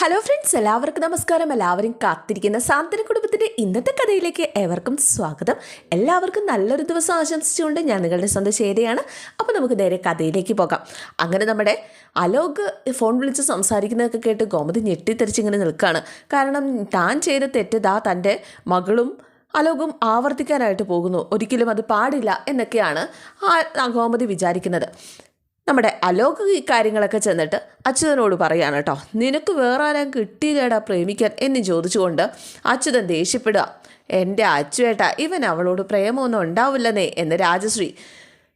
Hello friends എല്ലാവർക്കും നമസ്കാരം. എല്ലാവരും കാത്തിരിക്കുന്ന സാന്ത്വന കുടുംബത്തിന്റെ ഇന്നത്തെ കഥയിലേക്ക് ഏവർക്കും സ്വാഗതം. എല്ലാവർക്കും നല്ലൊരു ദിവസം ആശംസിച്ചുകൊണ്ട് ഞാൻ നിങ്ങളുടെ സ്വന്തം ശേരിയാണ് അപ്പോൾ നമുക്ക് നേരെ കഥയിലേക്ക് പോകാം. അങ്ങനെ നമ്മുടെ അലോക് ഫോൺ വിളിച്ച് സംസാരിക്കുന്നതൊക്കെ കേട്ട് ഗോമതി ഞെട്ടിത്തെറിച്ചിങ്ങനെ നിൽക്കുകയാണ് കാരണം താൻ ചെയ്ത തെറ്റ് ദാ തന്റെ മകളും അലോകും ആവർത്തിക്കാനായിട്ട് പോകുന്നു. ഒരിക്കലും അത് പാടില്ല എന്നൊക്കെയാണ് ആ ഗോമതി വിചാരിക്കുന്നത്. നമ്മുടെ അലോക് ഈ കാര്യങ്ങളൊക്കെ ചെന്നിട്ട് അച്യുതനോട് പറയാണ് കേട്ടോ നിനക്ക് വേറെ ആരും കിട്ടിയില്ലേടാ പ്രേമിക്കാൻ? എന്ന് ചോദിച്ചുകൊണ്ട് അച്യുതൻ ദേഷ്യപ്പെടുക. എന്റെ അച്ചുവേട്ട ഇവൻ അവളോട് പ്രേമമൊന്നും ഉണ്ടാവില്ലെന്നേ എന്ന് രാജശ്രീ.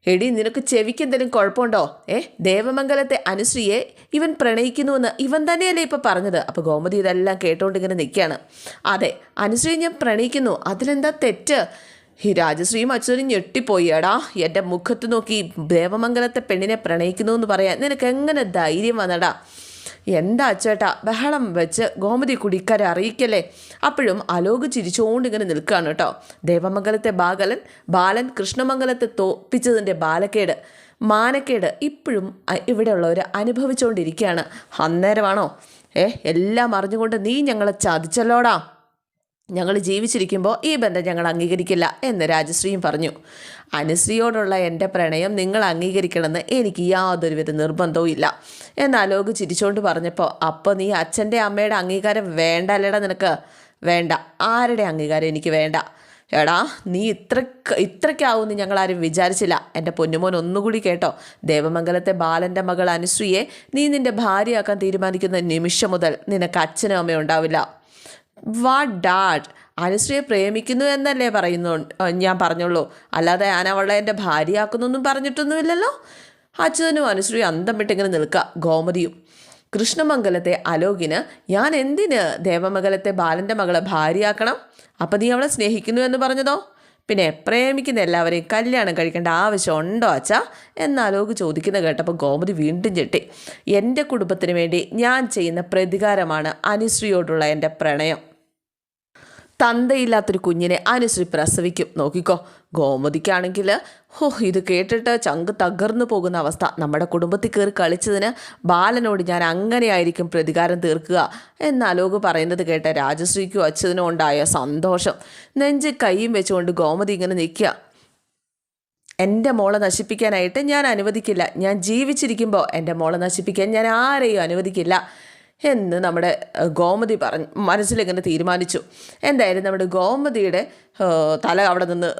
എടി നിനക്ക് ചെവിക്ക് എന്തെങ്കിലും കുഴപ്പമുണ്ടോ? ഏ ദേവമംഗലത്തെ അനുശ്രീയെ ഇവൻ പ്രണയിക്കുന്നുവെന്ന് ഇവൻ തന്നെയല്ലേ ഇപ്പോൾ പറഞ്ഞത്? അപ്പോൾ ഗോമതി ഇതെല്ലാം കേട്ടോണ്ട് ഇങ്ങനെ നിൽക്കുകയാണ് അതെ അനുശ്രീ ഞാൻ പ്രണയിക്കുന്നു. അതിലെന്താ തെറ്റ്? ഈ രാജശ്രീയും അച്ഛനും ഞെട്ടിപ്പോയി. എടാ എന്റെ മുഖത്ത് നോക്കി ദേവമംഗലത്തെ പെണ്ണിനെ പ്രണയിക്കുന്നു എന്ന് പറയാൻ നിനക്ക് എങ്ങനെ ധൈര്യം വന്നടാ? എന്താ അച്ചേട്ടാ ബഹളം വെച്ച് ഗോമതി കുടിക്കാരെ അറിയിക്കല്ലേ? അപ്പോഴും അലോക് ചിരിച്ചുകൊണ്ട് ഇങ്ങനെ നിൽക്കുകയാണ് കേട്ടോ. ദേവമംഗലത്തെ ബാലൻ ബാലൻ കൃഷ്ണമംഗലത്തെ തോപ്പിച്ചതിന്റെ ബാലക്കേട്. മാനക്കേട് ഇപ്പോഴും ഇവിടെയുള്ളവർ അനുഭവിച്ചുകൊണ്ടിരിക്കുകയാണ് അന്നേരമാണോ? ഏ എല്ലാം അറിഞ്ഞുകൊണ്ട് നീ ഞങ്ങളെ ചതിച്ചല്ലോടാ? ഞങ്ങൾ ജീവിച്ചിരിക്കുമ്പോൾ ഈ ബന്ധം ഞങ്ങൾ അംഗീകരിക്കില്ല എന്ന് രാജശ്രീയും പറഞ്ഞു. അനുശ്രീയോടുള്ള എന്റെ പ്രണയം നിങ്ങൾ അംഗീകരിക്കണമെന്ന് എനിക്ക് യാതൊരുവിധ നിർബന്ധവും ഇല്ല. എന്ന് അലോക് ചിരിച്ചുകൊണ്ട് പറഞ്ഞപ്പോൾ അപ്പോൾ നീ അച്ഛന്റെ അമ്മയുടെ അംഗീകാരം വേണ്ട അല്ലേടാ നിനക്ക്? വേണ്ട. ആരുടെ അംഗീകാരം എനിക്ക് വേണ്ട? എടാ നീ ഇത്ര ഇത്രയ്ക്കാവുമെന്ന് ഞങ്ങളാരും വിചാരിച്ചില്ല. എന്റെ പൊന്നുമോൻ ഒന്നുകൂടി കേട്ടോ ദേവമംഗലത്തെ ബാലന്റെ മകൾ അനുശ്രീയെ നീ നിന്റെ ഭാര്യയാക്കാൻ തീരുമാനിക്കുന്ന നിമിഷം മുതൽ നിനക്ക് അച്ഛനും അമ്മയും ഉണ്ടാവില്ല. What dad? അനുശ്രീയെ പ്രേമിക്കുന്നു എന്നല്ലേ പറയുന്നു ഞാൻ പറഞ്ഞുള്ളൂ. അല്ലാതെ ഞാൻ അവളെ എന്റെ ഭാര്യയാക്കുന്നൊന്നും പറഞ്ഞിട്ടൊന്നുമില്ലല്ലോ. അച്യുതനും അനുശ്രീ അന്തം വിട്ടിങ്ങനെ നിൽക്കുക ഗോമതിയും. കൃഷ്ണമംഗലത്തെ അലോകിന് ഞാൻ എന്തിന് ദേവമംഗലത്തെ ബാലന്റെ മകളെ ഭാര്യയാക്കണം? അപ്പം നീ അവളെ സ്നേഹിക്കുന്നു എന്ന് പറഞ്ഞതോ? പിന്നെ പ്രേമിക്കുന്ന എല്ലാവരെയും കല്യാണം കഴിക്കേണ്ട ആവശ്യം ഉണ്ടോ അച്ഛാ? എന്ന് അലോക് ചോദിക്കുന്ന കേട്ടപ്പോൾ ഗോമതി വീണ്ടും ചെട്ടി എന്റെ കുടുംബത്തിന് വേണ്ടി ഞാൻ ചെയ്യുന്ന പ്രതികാരമാണ് അനുശ്രീയോടുള്ള എന്റെ പ്രണയം. തന്തയില്ലാത്തൊരു കുഞ്ഞിനെ അനുശ്രീ പ്രസവിക്കും. നോക്കിക്കോ ഗോമതിക്കാണെങ്കിൽ ഹോ ഇത് കേട്ടിട്ട് ചങ്ക് തകർന്നു പോകുന്ന അവസ്ഥ. നമ്മുടെ കുടുംബത്തിൽ കയറി കളിച്ചതിന് ബാലനോട് ഞാൻ അങ്ങനെയായിരിക്കും പ്രതികാരം തീർക്കുക. എന്ന് അലോക് പറയുന്നത് കേട്ട രാജശ്രീക്കും അച്ഛനും ഉണ്ടായ സന്തോഷം. നെഞ്ച് കൈയും വെച്ചുകൊണ്ട് ഗോമതി ഇങ്ങനെ നിൽക്കുക. എന്റെ മോളെ നശിപ്പിക്കാനായിട്ട് ഞാൻ അനുവദിക്കില്ല. ഞാൻ ജീവിച്ചിരിക്കുമ്പോൾ എന്റെ മോളെ നശിപ്പിക്കാൻ ഞാൻ ആരെയും അനുവദിക്കില്ല. എന്ന് നമ്മുടെ ഗോമതി പറഞ്ഞു മനസ്സിലിങ്ങനെ തീരുമാനിച്ചു. എന്തായാലും നമ്മുടെ ഗോമതിയുടെ തല അവിടെ നിന്ന്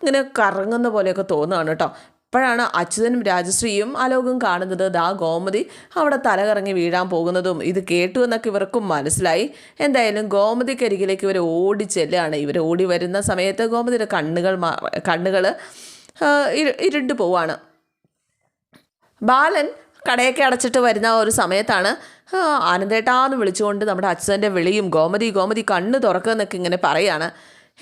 ഇങ്ങനെ കറങ്ങുന്ന പോലെയൊക്കെ തോന്നുകയാണ് കേട്ടോ. അപ്പോഴാണ് അച്യുതനും രാജശ്രീയും അലോകും കാണുന്നത്. ദാ ഗോമതി അവിടെ തല കറങ്ങി വീഴാൻ പോകുന്നതും ഇത് കേട്ടു എന്നൊക്കെ ഇവർക്കും മനസ്സിലായി. എന്തായാലും ഗോമതിക്കരികിലേക്ക് ഇവർ ഓടി ചെല്ലുകയാണ്. ഇവർ ഓടി വരുന്ന സമയത്ത് ഗോമതിയുടെ കണ്ണുകൾ കണ്ണുകൾ ഇരുണ്ട് പോവാണ് ബാലൻ കടയൊക്കെ അടച്ചിട്ട് വരുന്ന ഒരു സമയത്താണ് ആനന്ദേട്ടാന്ന് വിളിച്ചുകൊണ്ട് നമ്മുടെ അച്ഛന്റെ വിളിയും ഗോമതി ഗോമതി കണ്ണ് തുറക്കുന്നൊക്കെ ഇങ്ങനെ പറയാണ്.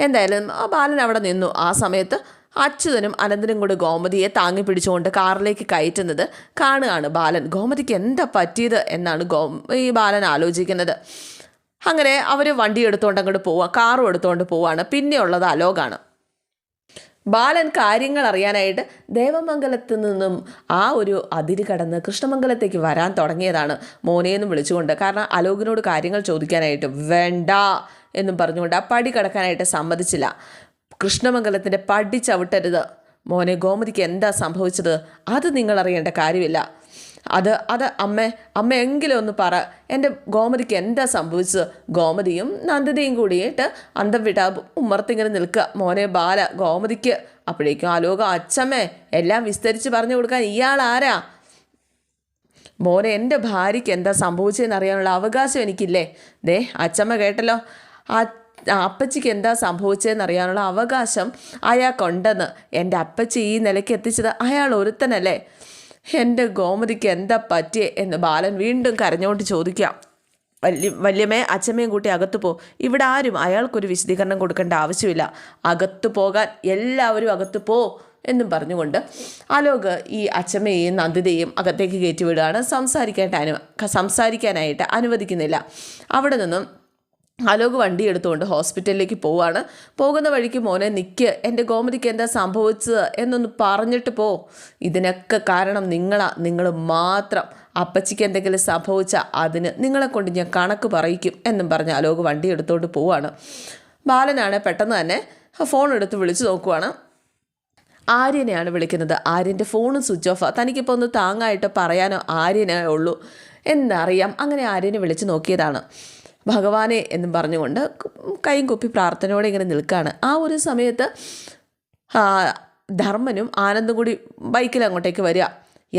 എന്തായാലും ആ ബാലൻ അവിടെ നിന്നു. ആ സമയത്ത് അച്യുതനും അനന്തനും കൂടെ ഗോമതിയെ താങ്ങി പിടിച്ചുകൊണ്ട് കാറിലേക്ക് കയറ്റുന്നത് കാണുകയാണ് ബാലൻ. ഗോമതിക്ക് എന്താ പറ്റിയത് എന്നാണ് ഗോ ഈ ബാലൻ ആലോചിക്കുന്നത്. അങ്ങനെ അവർ വണ്ടി എടുത്തുകൊണ്ട് അങ്ങോട്ട് പോവുക കാറും എടുത്തുകൊണ്ട് പോവുകയാണ് പിന്നെയുള്ളത് അലോകാണ്. ബാലൻ കാര്യങ്ങൾ അറിയാനായിട്ട് ദേവമംഗലത്ത് നിന്നും ആ ഒരു അതിര് കടന്ന് കൃഷ്ണമംഗലത്തേക്ക് വരാൻ തുടങ്ങിയതാണ് മോനെയെന്നും വിളിച്ചുകൊണ്ട്. കാരണം അലോകിനോട് കാര്യങ്ങൾ ചോദിക്കാനായിട്ട് വേണ്ട എന്നും പറഞ്ഞുകൊണ്ട് ആ പടി കടക്കാനായിട്ട് സമ്മതിച്ചില്ല. കൃഷ്ണമംഗലത്തിന്റെ പടി ചവിട്ടരുത്. മോനെ ഗോമതിക്ക് എന്താ സംഭവിച്ചത്? അത് നിങ്ങൾ അറിയേണ്ട കാര്യമില്ല. അത് അത് അമ്മ അമ്മ എങ്കിലും ഒന്ന് പറ. എന്റെ ഗോമതിക്ക് എന്താ സംഭവിച്ചത്? ഗോമതിയും നന്ദിതയും കൂടിയിട്ട് അന്തം വിടാ ഉമ്മർത്തിങ്ങനെ നിൽക്കുക. മോനെ ബാല ഗോമതിക്ക്. അപ്പോഴേക്കും ആലോകം അച്ഛമ്മേ എല്ലാം വിസ്തരിച്ച് പറഞ്ഞു കൊടുക്കാൻ ഇയാൾ ആരാ? മോനെ എന്റെ ഭാര്യയ്ക്ക് എന്താ സംഭവിച്ചതെന്ന് അറിയാനുള്ള അവകാശം എനിക്കില്ലേ? ദേ അച്ചമ്മ കേട്ടല്ലോ. അപ്പച്ചിക്ക് എന്താ സംഭവിച്ചതെന്ന് അറിയാനുള്ള അവകാശം അയാൾക്കുണ്ടെന്ന്. എന്റെ അപ്പച്ചി ഈ നിലയ്ക്ക് എത്തിച്ചത് അയാൾ ഒരുത്തനല്ലേ? എന്റെ ഗോമതിക്ക് എന്താ പറ്റിയേ എന്ന് ബാലൻ വീണ്ടും കരഞ്ഞുകൊണ്ട് ചോദിക്കാം. വല്യ വല്യമ്മേ അച്ഛമ്മയും കൂട്ടി അകത്തു പോ. ഇവിടെ ആരും അയാൾക്കൊരു വിശദീകരണം കൊടുക്കേണ്ട ആവശ്യമില്ല. അകത്തു പോകാൻ എല്ലാവരും അകത്തു പോ എന്നും പറഞ്ഞുകൊണ്ട് അലോക് ഈ അച്ഛമ്മയെയും നന്ദിതയും അകത്തേക്ക് കയറ്റി വിടുകയാണ്. സംസാരിക്കാനായിട്ട് അനു സംസാരിക്കാനായിട്ട് അനുവദിക്കുന്നില്ല. അവിടെ നിന്നും അലോക് വണ്ടി എടുത്തുകൊണ്ട് ഹോസ്പിറ്റലിലേക്ക് പോവാണ്. പോകുന്ന വഴിക്ക് മോനെ നിൽക്ക് എന്റെ ഗോമതിക്ക് എന്താ സംഭവിച്ചത്? എന്നൊന്ന് പറഞ്ഞിട്ട് പോ. ഇതിനൊക്കെ കാരണം നിങ്ങളാ. നിങ്ങൾ മാത്രം. അപ്പച്ചിക്ക് എന്തെങ്കിലും സംഭവിച്ചാൽ അതിന് നിങ്ങളെ കൊണ്ട് ഞാൻ കണക്ക് പറയിക്കും എന്നും പറഞ്ഞ് അലോക് വണ്ടി എടുത്തുകൊണ്ട് പോവാണ്. ബാലനാണ് പെട്ടെന്ന് തന്നെ ഫോൺ എടുത്ത് വിളിച്ചു നോക്കുവാണ്. ആര്യനെയാണ് വിളിക്കുന്നത്. ആര്യന്റെ ഫോണും സ്വിച്ച് ഓഫാണ് തനിക്കിപ്പോൾ ഒന്ന് താങ്ങായിട്ട് പറയാനോ ആര്യനേ ഉള്ളൂ എന്നറിയാം. അങ്ങനെ ആര്യനെ വിളിച്ച് നോക്കിയതാണ്. ഭഗവാനെ എന്നും പറഞ്ഞുകൊണ്ട് കൈയും കുപ്പി പ്രാർത്ഥനയോടെ ഇങ്ങനെ നിൽക്കുകയാണ് ആ ഒരു സമയത്ത് ധർമ്മനും ആനന്ദും കൂടി ബൈക്കിൽ അങ്ങോട്ടേക്ക് വരിക.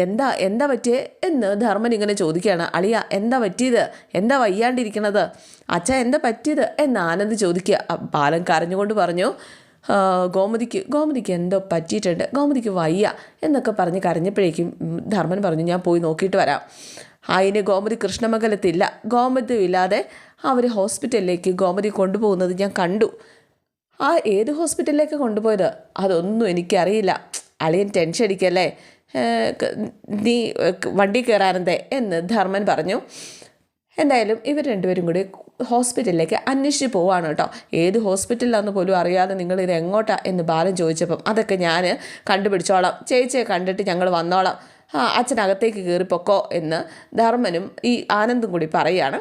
എന്താ എന്താ പറ്റിയേ എന്ന് ധർമ്മൻ ഇങ്ങനെ ചോദിക്കുകയാണ്. അളിയ എന്താ പറ്റിയത്? എന്താ വയ്യാണ്ടിരിക്കണത്? അച്ഛ എന്താ പറ്റിയത്? എന്ന് ആനന്ദ് ചോദിക്കുക. ബാലം ബാലൻ കരഞ്ഞുകൊണ്ട് പറഞ്ഞു ഗോമതിക്ക് ഗോമതിക്ക് എന്തോ പറ്റിയിട്ടുണ്ട്. ഗോമതിക്ക് വയ്യ എന്നൊക്കെ പറഞ്ഞ് കരഞ്ഞപ്പോഴേക്കും ധർമ്മൻ പറഞ്ഞു ഞാൻ പോയി നോക്കിയിട്ട് വരാം. അതിന് ഗോമതി കൃഷ്ണമംഗലത്തില്ല. ഗോമതി ഇല്ലാതെ അവർ ഹോസ്പിറ്റലിലേക്ക് ഗോമതി കൊണ്ടുപോകുന്നത് ഞാൻ കണ്ടു. ആ ഏത് ഹോസ്പിറ്റലിലേക്ക് കൊണ്ടുപോയത്? അതൊന്നും എനിക്കറിയില്ല. അളിയൻ ടെൻഷൻ അടിക്കല്ലേ? നീ വണ്ടി കയറാനെന്തേ എന്ന് ധർമ്മൻ പറഞ്ഞു. എന്തായാലും ഇവർ രണ്ടുപേരും കൂടി ഹോസ്പിറ്റലിലേക്ക് അന്വേഷിച്ച് പോവാണ് കേട്ടോ. ഏത് ഹോസ്പിറ്റലിലാണെന്ന് പോലും അറിയാതെ നിങ്ങൾ ഇത് എങ്ങോട്ടാ എന്ന് ബാലൻ ചോദിച്ചപ്പം അതൊക്കെ ഞാൻ കണ്ടുപിടിച്ചോളാം. ചേച്ചിയെ കണ്ടിട്ട് ഞങ്ങൾ വന്നോളാം. അച്ഛനകത്തേക്ക് കയറിപ്പൊക്കോ എന്ന് ധർമ്മനും ഈ ആനന്ദും കൂടി പറയുകയാണ്.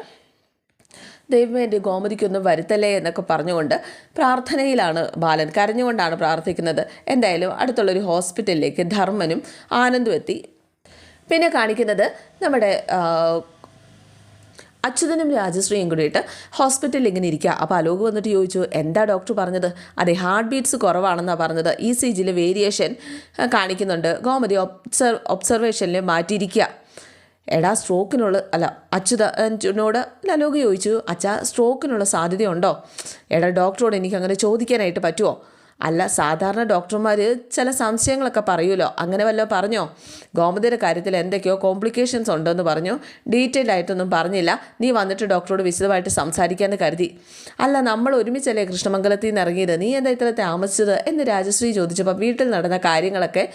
ദൈവമേ എന്റെ ഗോമതിക്കൊന്നും വരുത്തല്ലേ എന്നൊക്കെ പറഞ്ഞുകൊണ്ട് പ്രാർത്ഥനയിലാണ് ബാലൻ. കരഞ്ഞുകൊണ്ടാണ് പ്രാർത്ഥിക്കുന്നത്. എന്തായാലും അടുത്തുള്ളൊരു ഹോസ്പിറ്റലിലേക്ക് ധർമ്മനും ആനന്ദും എത്തി. പിന്നെ കാണിക്കുന്നത് നമ്മുടെ അച്യുതനും രാജശ്രീയും കൂടിയിട്ട് ഹോസ്പിറ്റലിൽ ഇങ്ങനെ ഇരിക്കുക അപ്പോൾ അലോക് വന്നിട്ട് ചോദിച്ചു എന്താ ഡോക്ടർ പറഞ്ഞത്? അതെ ഹാർട്ട് ബീറ്റ്സ് കുറവാണെന്നാണ് പറഞ്ഞത്. ഇ സി ജിയിൽ വേരിയേഷൻ കാണിക്കുന്നുണ്ട്. ഗോമതി ഒബ്സർവ് ഒബ്സർവേഷനിൽ മാറ്റിയിരിക്കുക എടാ സ്ട്രോക്കിനുള്ള അല്ല അച്യുതനോട് അലോക് ചോദിച്ചു അച്ഛാ സ്ട്രോക്കിനുള്ള സാധ്യതയുണ്ടോ? എടാ ഡോക്ടറോട് എനിക്ക് അങ്ങനെ ചോദിക്കാനായിട്ട് പറ്റുമോ അല്ല സാധാരണ ഡോക്ടർമാർ ചില സംശയങ്ങളൊക്കെ പറയുമല്ലോ. അങ്ങനെ വല്ലതും പറഞ്ഞോ? ഗോമതിയുടെ കാര്യത്തിൽ എന്തൊക്കെയോ കോംപ്ലിക്കേഷൻസ് ഉണ്ടെന്ന് പറഞ്ഞു? ഡീറ്റെയിൽ ആയിട്ടൊന്നും പറഞ്ഞില്ല. നീ വന്നിട്ട് ഡോക്ടറോട് വിശദമായിട്ട് സംസാരിക്കാമെന്ന് കരുതി. അല്ല നമ്മൾ ഒരുമിച്ചല്ലേ കൃഷ്ണമംഗലത്തിൽ നിന്ന് ഇറങ്ങിയത്? നീ എന്താ ഇത്ര താമസിച്ചത്? എന്ന് രാജശ്രീ ചോദിച്ചപ്പോൾ വീട്ടിൽ നടന്ന കാര്യങ്ങളൊക്കെ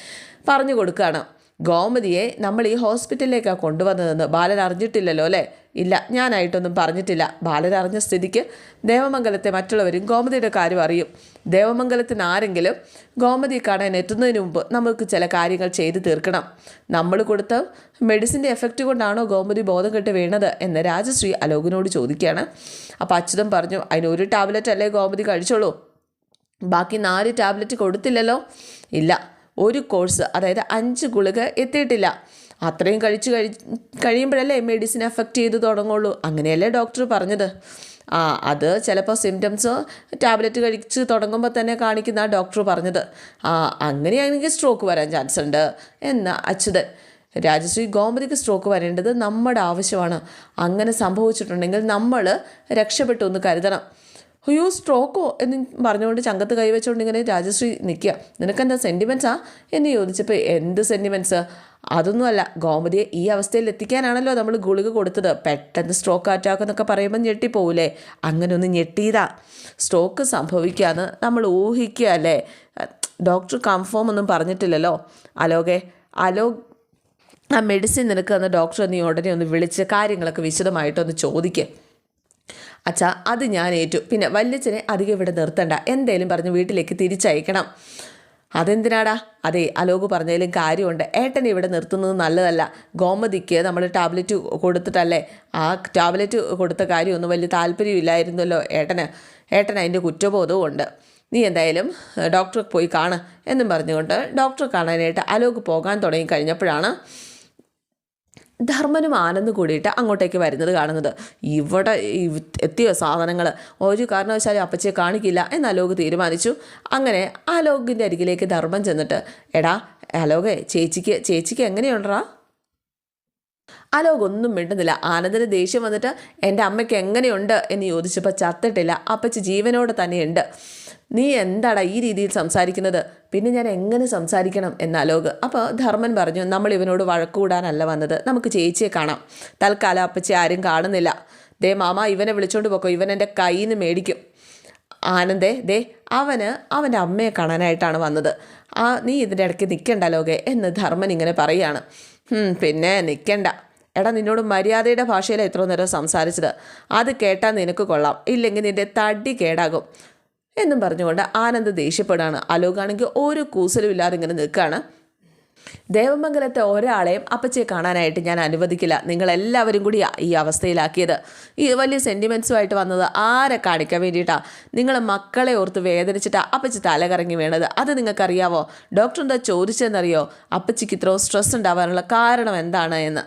പറഞ്ഞു കൊടുക്കുകയാണ് ഗോമതിയെ നമ്മൾ ഈ ഹോസ്പിറ്റലിലേക്കാണ് കൊണ്ടുവന്നതെന്ന് ബാലൻ അറിഞ്ഞിട്ടില്ലല്ലോ അല്ലേ? ഇല്ല ഞാനായിട്ടൊന്നും പറഞ്ഞിട്ടില്ല. ബാലൻ അറിഞ്ഞ സ്ഥിതിക്ക് ദേവമംഗലത്തെ മറ്റുള്ളവരും ഗോമതിയുടെ കാര്യം അറിയും. ദേവമംഗലത്തിന് ആരെങ്കിലും ഗോമതി കാണാൻ എത്തുന്നതിന് മുമ്പ് നമുക്ക് ചില കാര്യങ്ങൾ ചെയ്തു തീർക്കണം. നമ്മൾ കൊടുത്ത മെഡിസിന്റെ എഫക്റ്റ് കൊണ്ടാണോ ഗോമതി ബോധം കെട്ട് വീണത് എന്ന് രാജശ്രീ അലോകിനോട് ചോദിക്കുകയാണ്. അപ്പോൾ അച്യുതൻ പറഞ്ഞു അതിന് ഒരു ടാബ്ലറ്റ് അല്ലേ ഗോമതി കഴിച്ചോളൂ? ബാക്കി നാല് ടാബ്ലറ്റ് കൊടുത്തില്ലല്ലോ? ഇല്ല ഒരു കോഴ്സ് അതായത് അഞ്ച് ഗുളിക എത്തിയിട്ടില്ല. അത്രയും കഴിച്ചു കഴി കഴിയുമ്പോഴല്ലേ മെഡിസിൻ എഫക്റ്റ് ചെയ്ത് തുടങ്ങുള്ളൂ. അങ്ങനെയല്ലേ ഡോക്ടർ പറഞ്ഞത്. ആ അത് ചിലപ്പോൾ സിംറ്റംസ് ടാബ്ലറ്റ് കഴിച്ച് തുടങ്ങുമ്പോൾ തന്നെ കാണിക്കുന്ന ഡോക്ടർ പറഞ്ഞത്. ആ അങ്ങനെയാണെങ്കിൽ സ്ട്രോക്ക് വരാൻ ചാൻസ് ഉണ്ട് എന്ന അച്യുതൻ. രാജശ്രീ ഗോമതിക്ക് സ്ട്രോക്ക് വരേണ്ടത് നമ്മുടെ ആവശ്യമാണ്. അങ്ങനെ സംഭവിച്ചിട്ടുണ്ടെങ്കിൽ നമ്മൾ രക്ഷപ്പെട്ടു എന്ന് കരുതണം. അയ്യോ സ്ട്രോക്കോ എന്ന് പറഞ്ഞുകൊണ്ട് ചങ്കത്ത് കൈവച്ചുകൊണ്ട് ഇങ്ങനെ രാജശ്രീ നിൽക്കുക. നിനക്കെന്താ സെന്റിമെൻസാ എന്ന് ചോദിച്ചപ്പോൾ എന്ത് സെന്റിമെൻസ് അതൊന്നുമല്ല. ഗോമതിയെ ഈ അവസ്ഥയിൽ എത്തിക്കാനാണല്ലോ നമ്മൾ ഗുളിക കൊടുത്തത്. പെട്ടെന്ന് സ്ട്രോക്ക് അറ്റാക്ക് എന്നൊക്കെ പറയുമ്പോൾ ഞെട്ടിപ്പോവില്ലേ അങ്ങനെ ഒന്ന് ഞെട്ടിയതാ. സ്ട്രോക്ക് സംഭവിക്കാന്ന് നമ്മൾ ഊഹിക്കുക അല്ലേ? ഡോക്ടർ കൺഫേം ഒന്നും പറഞ്ഞിട്ടില്ലല്ലോ. അലോകെ അലോക് ആ മെഡിസിൻ നിനക്ക് തന്ന ഡോക്ടറെ നീ ഉടനെ ഒന്ന് വിളിച്ച് കാര്യങ്ങളൊക്കെ വിശദമായിട്ടൊന്ന് ചോദിക്കുക അച്ഛാ അത് ഞാൻ ഏറ്റു. പിന്നെ വല്യച്ഛനെ അധികം ഇവിടെ നിർത്തണ്ട. എന്തേലും പറഞ്ഞ് വീട്ടിലേക്ക് തിരിച്ചയക്കണം. അതെന്തിനാടാ? അതെ അലോക് പറഞ്ഞതിലും കാര്യമുണ്ട്. ഏട്ടൻ ഇവിടെ നിർത്തുന്നത് നല്ലതല്ല. ഗോമതിക്ക് നമ്മൾ ടാബ്ലറ്റ് കൊടുത്തിട്ടല്ലേ? ആ ടാബ്ലറ്റ് കൊടുത്ത കാര്യമൊന്നും വലിയ താല്പര്യമില്ലായിരുന്നല്ലോ ഏട്ടന്. ഏട്ടൻ അതിന്റെ കുറ്റബോധവും ഉണ്ട്. നീ എന്തായാലും ഡോക്ടറെ പോയി കാണ് എന്നും പറഞ്ഞുകൊണ്ട് ഡോക്ടറെ കാണാനായിട്ട് അലോക് പോകാൻ തുടങ്ങി കഴിഞ്ഞപ്പോഴാണ് ധർമ്മനും ആനന്ദ് കൂടിയിട്ട് അങ്ങോട്ടേക്ക് വരുന്നത് കാണുന്നത്. ഇവിടെ എത്തിയ സാധനങ്ങൾ ഒരു കാരണവശാലും അപ്പച്ചയെ കാണിക്കില്ല എന്ന് അലോക് തീരുമാനിച്ചു. അങ്ങനെ അലോകിന്റെ അരികിലേക്ക് ധർമ്മം ചെന്നിട്ട് എടാ അലോകെ ചേച്ചിക്ക് ചേച്ചിക്ക് എങ്ങനെയുണ്ടറാ അലോക് ഒന്നും മിണ്ടുന്നില്ല. ആനന്ദിന് ദേഷ്യം വന്നിട്ട് എന്റെ അമ്മയ്ക്ക് എങ്ങനെയുണ്ട്? എന്ന് ചോദിച്ചപ്പോൾ ചത്തിട്ടില്ല. അപ്പച്ച ജീവനോടെ തന്നെയുണ്ട്. നീ എന്താടാ ഈ രീതിയിൽ സംസാരിക്കുന്നത്? പിന്നെ ഞാൻ എങ്ങനെ സംസാരിക്കണം എന്നാലോക് അപ്പോൾ ധർമ്മൻ പറഞ്ഞു നമ്മൾ ഇവനോട് വഴക്കുകൂടാനല്ല വന്നത്. നമുക്ക് ചേച്ചിയെ കാണാം. തൽക്കാലം അപ്പച്ചി ആരും കാണുന്നില്ല. ദേ മാമ ഇവനെ വിളിച്ചോണ്ട് പോക്കോ. ഇവൻ എന്റെ കയ്യിൽ നിന്ന് മേടിക്കും. ആനന്ദേ ദേ അവന് അവന്റെ അമ്മയെ കാണാനായിട്ടാണ് വന്നത്. ആ നീ ഇതിന്റെ ഇടയ്ക്ക് നിൽക്കണ്ട ലോകെ എന്ന് ധർമ്മൻ ഇങ്ങനെ പറയുകയാണ് "ഹും, പിന്നെ നിൽക്കണ്ട എടാ നിന്നോട് മര്യാദയുടെ ഭാഷയിൽ എത്ര നേരം സംസാരിച്ചത്. അത് കേട്ടാൽ നിനക്ക് കൊള്ളാം. ഇല്ലെങ്കിൽ നിന്റെ തടി കേടാകും. എന്നും പറഞ്ഞുകൊണ്ട് ആനന്ദ് ദേഷ്യപ്പെടാണ് അലോകാണെങ്കിൽ ഒരു കൂസലും ഇല്ലാതെ ഇങ്ങനെ നിൽക്കുകയാണ്. ദേവമംഗലത്തെ ഒരാളെയും അപ്പച്ചയെ കാണാനായിട്ട് ഞാൻ അനുവദിക്കില്ല. നിങ്ങളെല്ലാവരും കൂടി ഈ അവസ്ഥയിലാക്കിയത്. ഈ വലിയ സെന്റിമെൻസുമായിട്ട് വന്നത് ആരെ കാണിക്കാൻ വേണ്ടിയിട്ടാണ് നിങ്ങൾ മക്കളെ ഓർത്ത് വേദനിച്ചിട്ടാ അപ്പച്ചി തലകറങ്ങി വീണത്. അത് നിങ്ങൾക്കറിയാവോ? ഡോക്ടർ എന്താ ചോദിച്ചതെന്നറിയോ? അപ്പച്ചിക്ക് ഇത്രയും സ്ട്രെസ് ഉണ്ടാവാനുള്ള കാരണം എന്താണ് എന്ന്.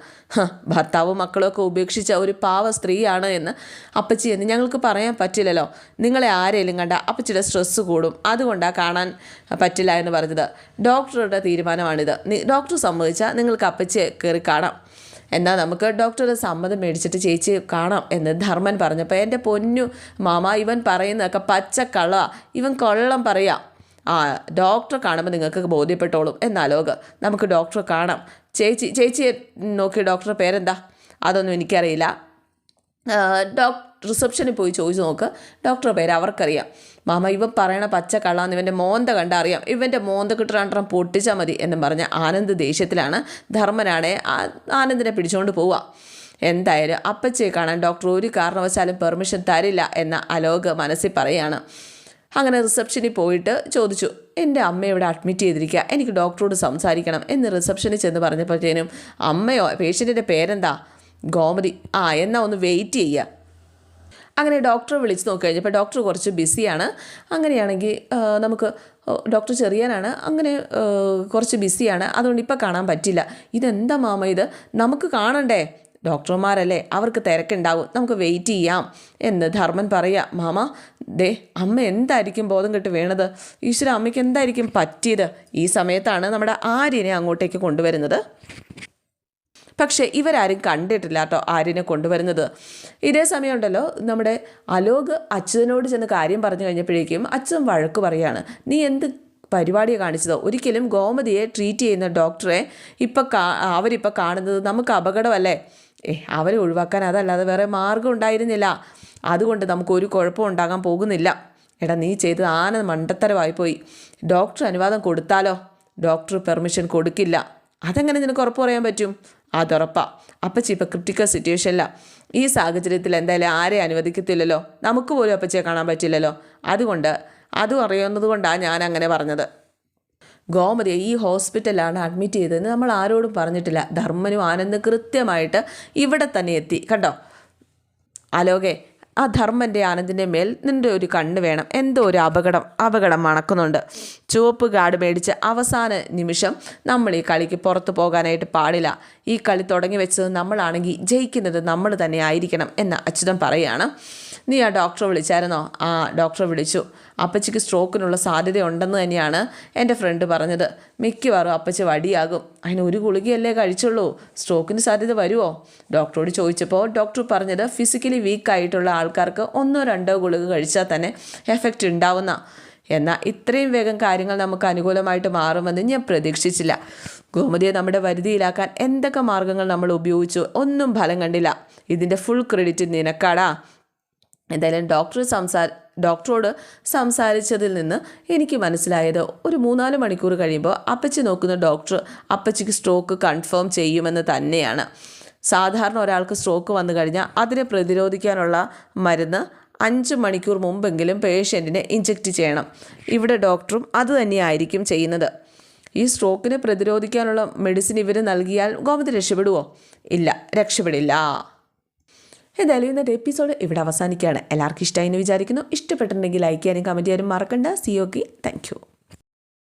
ഭർത്താവും മക്കളൊക്കെ ഉപേക്ഷിച്ച ഒരു പാവ സ്ത്രീയാണ് എന്ന് അപ്പച്ചി എന്ന് ഞങ്ങൾക്ക് പറയാൻ പറ്റില്ലല്ലോ. നിങ്ങളെ ആരെങ്കിലും കണ്ട അപ്പച്ചിയുടെ സ്ട്രെസ്സ് കൂടും. അതുകൊണ്ടാണ് കാണാൻ പറ്റില്ല എന്ന് പറഞ്ഞത്. ഡോക്ടറുടെ തീരുമാനമാണിത്. ഡോക്ടർ സമ്മതിച്ചാൽ നിങ്ങൾക്ക് അപ്പച്ചിയെ കയറി കാണാം. എന്നാൽ നമുക്ക് ഡോക്ടറുടെ സമ്മതം മേടിച്ചിട്ട് ചേച്ചി കാണാം എന്ന് ധർമ്മൻ പറഞ്ഞപ്പോൾ എന്റെ പൊന്നു മാമ ഇവൻ പറയുന്നതൊക്കെ പച്ചക്കള്ള ഇവൻ കൊള്ളം പറയാം. ആ ഡോക്ടറെ കാണുമ്പോൾ നിങ്ങൾക്ക് ബോധ്യപ്പെട്ടോളും. എന്നാലോക നമുക്ക് ഡോക്ടറെ കാണാം. ചേച്ചി ചേച്ചിയെ നോക്കി ഡോക്ടറെ പേരെന്താ? അതൊന്നും എനിക്കറിയില്ല. ഡോക്ടർ റിസപ്ഷനിൽ പോയി ചോദിച്ചു നോക്ക്. ഡോക്ടർ പേര് അവർക്കറിയാം. മാമ ഇവ പറയണ പച്ച കള്ളാന്ന് ഇവന്റെ മോന്ത കണ്ട അറിയാം ഇവന്റെ മോന്ത കിട്ടാണ്ടെണ്ണം പൊട്ടിച്ചാൽ മതി എന്നും പറഞ്ഞ ആനന്ദ് ദേഷ്യത്തിലാണ് ധർമ്മനാണെ ആനന്ദിനെ പിടിച്ചുകൊണ്ട് പോവുക എന്തായാലും അപ്പച്ചയെ കാണാൻ ഡോക്ടർ ഒരു കാരണവശാലും പെർമിഷൻ തരില്ല എന്ന അലോക് മനസ്സിൽ പറയുകയാണ് അങ്ങനെ റിസപ്ഷനിൽ പോയിട്ട് ചോദിച്ചു എന്റെ അമ്മ ഇവിടെ അഡ്മിറ്റ് ചെയ്തിരിക്കുക എനിക്ക് ഡോക്ടറോട് സംസാരിക്കണം എന്ന് റിസപ്ഷനിൽ ചെന്ന് പറഞ്ഞപ്പോഴത്തേനും അമ്മയോ പേഷ്യന്റിന്റെ പേരെന്താ? ഗോമതി. ആ എന്നാൽ ഒന്ന് വെയിറ്റ് ചെയ്യുക അങ്ങനെ ഡോക്ടറെ വിളിച്ച് നോക്കി കഴിഞ്ഞപ്പോൾ ഡോക്ടർ കുറച്ച് ബിസിയാണ് അങ്ങനെയാണെങ്കിൽ നമുക്ക് ഡോക്ടർ ചെറിയാനാണ്. അങ്ങനെ കുറച്ച് ബിസിയാണ് അതുകൊണ്ട് ഇപ്പോൾ കാണാൻ പറ്റില്ല. ഇതെന്താ മാമ ഇത്? നമുക്ക് കാണണ്ടേ? ഡോക്ടർമാരല്ലേ? അവർക്ക് തിരക്കുണ്ടാവും. നമുക്ക് വെയിറ്റ് ചെയ്യാം എന്ന് ധർമ്മൻ പറയുക മാമ ദേ അമ്മ എന്തായിരിക്കും ബോധം കെട്ട് വീണത്? ഈശ്വര അമ്മയ്ക്ക് എന്തായിരിക്കും പറ്റിയത്? ഈ സമയത്താണ് നമ്മുടെ ആര്യനെ അങ്ങോട്ടേക്ക് കൊണ്ടുവരുന്നത്. പക്ഷേ ഇവരാരും കണ്ടിട്ടില്ല കേട്ടോ ആര്യനെ കൊണ്ടുവരുന്നത്. ഇതേ സമയമുണ്ടല്ലോ നമ്മുടെ അലോക് അച്യുതനോട് ചെന്ന് കാര്യം പറഞ്ഞു കഴിഞ്ഞപ്പോഴേക്കും അച്യുതൻ വഴക്ക് പറയാണ്. നീ എന്ത് പരിപാടിയെ കാണിച്ചത്? ഒരിക്കലും ഗോമതിയെ ട്രീറ്റ് ചെയ്യുന്ന ഡോക്ടറെ ഇപ്പം കാ അവരിപ്പോൾ കാണുന്നത് നമുക്ക് അപകടമല്ലേ? ഏ അവരെ ഒഴിവാക്കാൻ അതല്ലാതെ വേറെ മാർഗം ഉണ്ടായിരുന്നില്ല. അതുകൊണ്ട് നമുക്ക് ഒരു കുഴപ്പം ഉണ്ടാകാൻ പോകുന്നില്ല. എടാ നീ ചെയ്തത് ആന മണ്ടത്തരമായിപ്പോയി ഡോക്ടർ അനുവാദം കൊടുത്താലോ? ഡോക്ടർ പെർമിഷൻ കൊടുക്കില്ല. അതെങ്ങനെ നിനക്ക് ഉറപ്പ് പറയാൻ പറ്റും? അതുറപ്പാ. അപ്പച്ചി ഇപ്പം ക്രിട്ടിക്കൽ സിറ്റുവേഷനില്ല ഈ സാഹചര്യത്തിൽ എന്തായാലും ആരെ അനുവദിക്കത്തില്ലല്ലോ? നമുക്ക് പോലും അപ്പച്ചിയെ കാണാൻ പറ്റില്ലല്ലോ? അതുകൊണ്ട് അതും അറിയുന്നത് കൊണ്ടാണ് ഞാൻ അങ്ങനെ പറഞ്ഞത്. ഗോമതിയെ ഈ ഹോസ്പിറ്റലാണ് അഡ്മിറ്റ് ചെയ്തതെന്ന് നമ്മൾ ആരോടും പറഞ്ഞിട്ടില്ല. ധർമ്മനും ആനന്ദ് കൃത്യമായിട്ട് ഇവിടെ തന്നെ എത്തി. കണ്ടോ? അലോകെ ആ ധർമ്മന്റെ ആനന്ദിന്റെ മേൽ നിന്റെ ഒരു കണ്ണ് വേണം. എന്തോ ഒരു അപകടം അപകടം മണക്കുന്നുണ്ട് ചുവപ്പ് കാർഡ് മേടിച്ച് അവസാന നിമിഷം നമ്മൾ ഈ കളിക്ക് പുറത്തു പോകാനായിട്ട് പാടില്ല. ഈ കളി തുടങ്ങി വെച്ചത് നമ്മളാണെങ്കിൽ ജയിക്കുന്നത് നമ്മൾ തന്നെ ആയിരിക്കണം എന്ന് അച്യുതൻ പറയുകയാണ് നീ ആ ഡോക്ടറെ വിളിച്ചായിരുന്നോ? ആ ഡോക്ടറെ വിളിച്ചു. അപ്പച്ചിക്ക് സ്ട്രോക്കിനുള്ള സാധ്യത ഉണ്ടെന്ന് തന്നെയാണ് എന്റെ ഫ്രണ്ട് പറഞ്ഞത്. മിക്കവാറും അപ്പച്ചി വടിയാകും. അതിന് ഒരു ഗുളികയല്ലേ കഴിച്ചുള്ളൂ. സ്ട്രോക്കിന് സാധ്യത വരുമോ? ഡോക്ടറോട് ചോദിച്ചപ്പോൾ ഡോക്ടർ പറഞ്ഞത് ഫിസിക്കലി വീക്കായിട്ടുള്ള ആൾക്കാർക്ക് ഒന്നോ രണ്ടോ ഗുളിക കഴിച്ചാൽ തന്നെ എഫക്റ്റ് ഉണ്ടാവുന്ന. എന്നാൽ ഇത്രയും വേഗം കാര്യങ്ങൾ നമുക്ക് അനുകൂലമായിട്ട് മാറുമെന്ന് ഞാൻ പ്രതീക്ഷിച്ചില്ല. ഗോമതിയെ നമ്മുടെ വരുതിയിലാക്കാൻ എന്തൊക്കെ മാർഗങ്ങൾ നമ്മൾ ഉപയോഗിച്ചു? ഒന്നും ഫലം കണ്ടില്ല. ഇതിന്റെ ഫുൾ ക്രെഡിറ്റ് നിനക്കാടാ. എന്തായാലും ഡോക്ടർ സംസാ ഡോക്ടറോട് സംസാരിച്ചതിൽ നിന്ന് എനിക്ക് മനസ്സിലായത് ഒരു മൂന്നാൽ മണിക്കൂർ കഴിയുമ്പോൾ അപ്പച്ചി നോക്കുന്ന ഡോക്ടർ അപ്പച്ചിക്ക് സ്ട്രോക്ക് കൺഫേം ചെയ്യുമെന്ന് തന്നെയാണ്. സാധാരണ ഒരാൾക്ക് സ്ട്രോക്ക് വന്നു കഴിഞ്ഞാൽ അതിനെ പ്രതിരോധിക്കാനുള്ള മരുന്ന് അഞ്ച് മണിക്കൂർ മുമ്പെങ്കിലും പേഷ്യന്റിനെ ഇഞ്ചെക്റ്റ് ചെയ്യണം. ഇവിടെ ഡോക്ടറും അത് തന്നെയായിരിക്കും ചെയ്യുന്നത്. ഈ സ്ട്രോക്കിനെ പ്രതിരോധിക്കാനുള്ള മെഡിസിൻ ഇവർ നൽകിയാൽ ഗോമതി രക്ഷപ്പെടുവോ? ഇല്ല രക്ഷപ്പെടില്ല. എന്തായാലും ഇന്നത്തെ എപ്പിസോഡ് ഇവിടെ അവസാനിക്കുകയാണ്. എല്ലാവർക്കും ഇഷ്ടമായി എന്ന് വിചാരിക്കുന്നു. ഇഷ്ടപ്പെട്ടിട്ടുണ്ടെങ്കിൽ ലൈക്ക് ചെയ്യാനും കമന്റ് ചെയ്യാനും മറക്കണ്ട. C okay thank